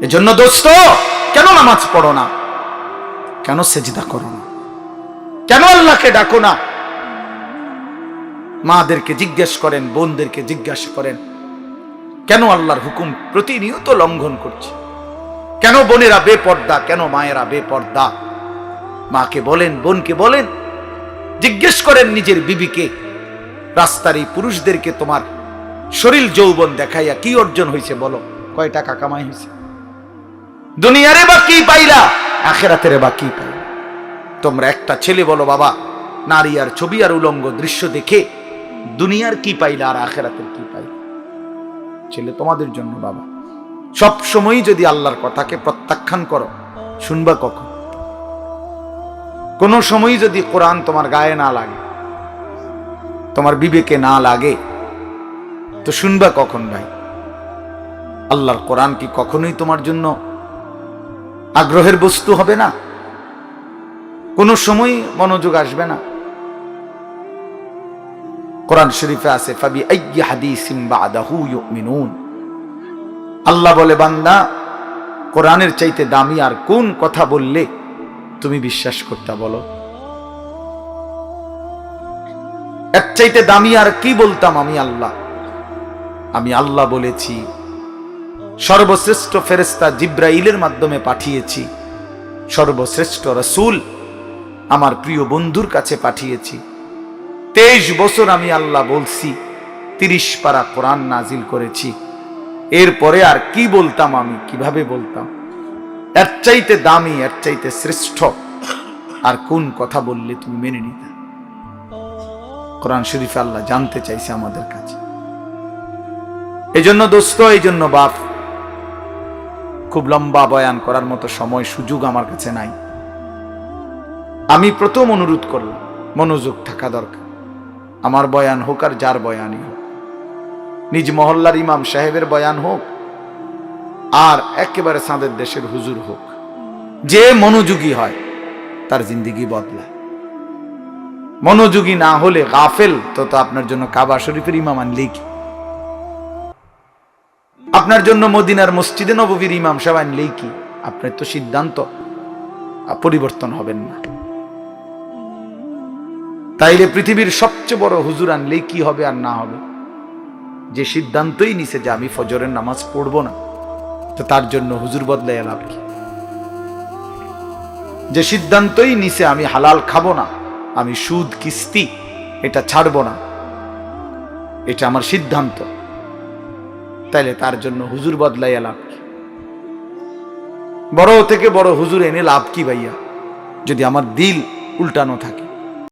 এজন্য দোস্ত, কেন নামাজ পড়ো না? কেন সেজদা করো না? কেন আল্লাহকে ডাকো না? মাদেরকে জিজ্ঞেস করেন, বোনদেরকে জিজ্ঞাসা করেন, কেন আল্লাহর হুকুম প্রতিনিয়ত লঙ্ঘন করছে? কেন বোনেরা বেপর্দা, কেন মায়েরা বেপর্দা? মাকে বলেন, বোনকে বলেন, জিজ্ঞেস করেন নিজের বিবিকে, রাস্তার এই পুরুষদেরকে তোমার শরীর যৌবন দেখাইয়া কি অর্জন হয়েছে বলো? কয় টাকা কামাই হয়েছে দুনিয়ারে বা কি পাইলা? আখেরাতেরে বা কি পাইলা? তোমরা একটা ছেলে বলো বাবা, নারী আর ছবি আর উলঙ্গ দৃশ্য দেখে দুনিয়ার কি পাইলা আর আখেরাতের কি পাইলা? ছেলে তোমাদের জন্য বাবা। সব সময় যদি আল্লাহর কথাকে প্রত্যাখ্যান করো, শুনবা কখন? কোন সময় যদি কোরআন তোমার গায়ে না লাগে, তোমার বিবেকে না লাগে, তো শুনবা কখন ভাই? আল্লাহর কোরআন কি কখনোই তোমার জন্য আগ্রহের বস্তু হবে না। কোনো সময় মনোযোগ আসবে না। কোরআন শরীফে আছে, ফাবি আল্লাহ বলে, বান্দা, কোরআনের চাইতে দামি আর কোন কথা বললে তুমি বিশ্বাস করতে বলো? এর চাইতে দামি আর কি বলতাম আমি আল্লাহ? আমি আল্লাহ বলেছি সর্বশ্রেষ্ঠ ফেরেস্তা জিব্রাইলের মাধ্যমে পাঠিয়েছি। সর্বশ্রেষ্ঠ রসুল আমার প্রিয় বন্ধুর কাছে পাঠিয়েছি। তেইশ বছর আমি আল্লাহ বলছি, তিরিশ পারা কোরআন নাজিল করেছি। এরপরে আর কি বলতাম আমি, কীভাবে বলতাম? এর চাইতে দামি, এর চাইতে শ্রেষ্ঠ আর কোন কথা বললে তুমি মেনে নিতে? কোরআন শরীফ আল্লাহ জানতে চাইছে আমাদের কাছে। এই জন্য দোস্ত এই জন্য বাপ খুব লম্বা বয়ান করার মতো সময় সুযোগ আমার কাছে নাই। আমি প্রথম অনুরোধ করলাম, মনোযোগ থাকা দরকার। আমার বয়ান হোক আর যার বয়ানই হোক। নিজ মহল্লার ইমাম সাহেবের বয়ান হোক, আর একেবারে সাঁদের দেশের হুজুর হোক। যে মনোযোগী হয়, তার জিন্দিগি বদলায়। মনোযোগী না হলে গাফেল, তো তো আপনার জন্য কাবা শরীফের ইমাম আনলেই কি? আপনার জন্য মদিনার মসজিদে নববীর ইমাম সাহেব আনলেই কি? আপনার তো সিদ্ধান্ত পরিবর্তন হবেন না। তাইলে পৃথিবীর সবচেয়ে বড় হুজুর আনলেই কি হবে আর না হবে? যে সিদ্ধান্তই নিছে যে আমি ফজরের নামাজ পড়ব না, তো তার জন্য হুজুর বদলাই লাভ কি? যে সিদ্ধান্তই নিছে আমি হালাল খাব না, আমি সুদ, কিস্তি, এটা ছাড়ব না, এটা আমার সিদ্ধান্ত। তাইলে তার জন্য হুজুর বদলাইয়া লাভ কি? বড় থেকে বড় হুজুর এনে লাভ কি ভাইয়া? যদি আমার দিল উল্টানো থাকে।